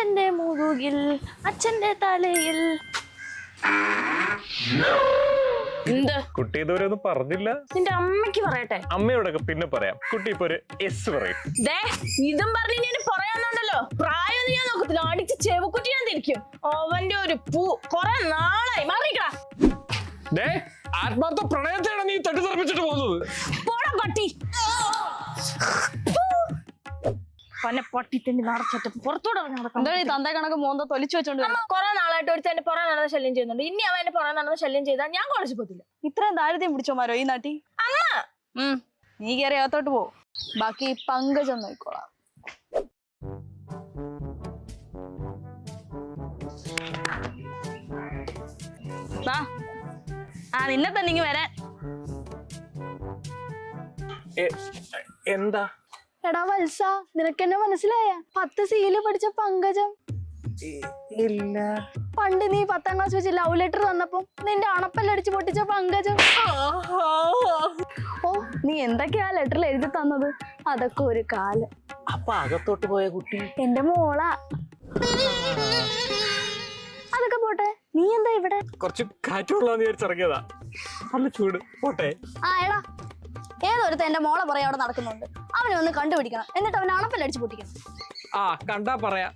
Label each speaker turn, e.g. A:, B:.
A: അച്ഛന്റെ മുതുകിൽ അച്ഛന്റെ തലയിൽ. എന്ത്?
B: കുട്ടി ഇതുവരെ ഒന്നും പറഞ്ഞില്ല.
A: നിന്റെ അമ്മയ്ക്ക് പറയട്ടെ.
B: അമ്മയോടൊക്കെ പിന്നെ പറയാം. കുട്ടി ഇപ്പൊ ഒരു എസ് പറയും.
A: ദേ ഇതും പറഞ്ഞ് ഞാൻ പറയാന്നുണ്ടല്ലോ പ്രായം ഞാൻ നോക്കത്തില്ല. അടിച്ച് ചെവക്കുട്ടി ഞാൻ തിരിക്കും. അവന്റെ ഒരു പൂ കൊറേ നാളായി. മാറിക്കടാ
B: ദേ ആത്മാർത്ഥ പ്രണയത്തെയാണ് നീ തട്ടിത്തെറിപ്പിച്ചിട്ട് പോകുന്നത്.
A: തന്നെ നടച്ചിട്ട് പുറത്തോടെ.
C: എന്താ ഈ തന്ത കണക്ക് മോന്ത തൊലിച്ചു വെച്ചോണ്ട്
A: കുറെ നാളായിട്ട് ഒരു എന്റെ പുറം നടന്ന ശല്യം ചെയ്യുന്നുണ്ട്. ഇനി അവൻ എന്റെ പുറം നടന്ന ശല്യം ചെയ്താൽ ഞാൻ കോളേജിൽ പോകത്തില്ല.
C: ഇത്രയും ദാരിദ്ര്യം പിടിച്ചോമാരോ ഈ നാട്ടി?
A: അമ്മ!
C: ഉം. നീ കയറി അകത്തോട്ട് പോ. ബാക്കി പങ്കജം നോക്കോളാം വാ. ആ നിന്നെ തന്നെ ഇങ്ങ് വരാൻ.
B: എ- എന്താ?
C: എടാ വത്സ നിനക്ക് എന്നെ മനസ്സിലായ? പത്ത് സീൽ പഠിച്ച പങ്കജം.
B: ഇല്ല.
C: പണ്ട് നീ പത്താം ക്ലാസ് വെച്ച് ലവ് ലെറ്റർ തന്നപ്പോ നിന്റെ അണപ്പല്ലടിച്ചു പൊട്ടിച്ച പങ്കജം. ഓ നീ എന്തൊക്കെയാ ലെറ്ററിൽ എഴുതി തന്നത്? അതൊക്കെ ഒരു കാൽ.
B: അപ്പൊ അകത്തോട്ട് പോയ കുട്ടി?
C: എന്റെ മോളാ. അതൊക്കെ പോട്ടെ നീ എന്താ ഇവിടെ?
B: കുറച്ച് കാറ്റുള്ളാന്ന് വിചാരിച്ചിറങ്ങിയതാ. നല്ല ചൂട് പോട്ടെ.
C: ആ എടാ. ഏതൊരുത്ത എന്റെ മോളെ പറയാ അവിടെ നടക്കുന്നുണ്ട്? അവനെ ഒന്ന് കണ്ടുപിടിക്കണം. എന്നിട്ട് അവൻ അണപ്പല്ലടിച്ച് പൊട്ടിക്കണം.
B: ആ കണ്ടാ പറയാ.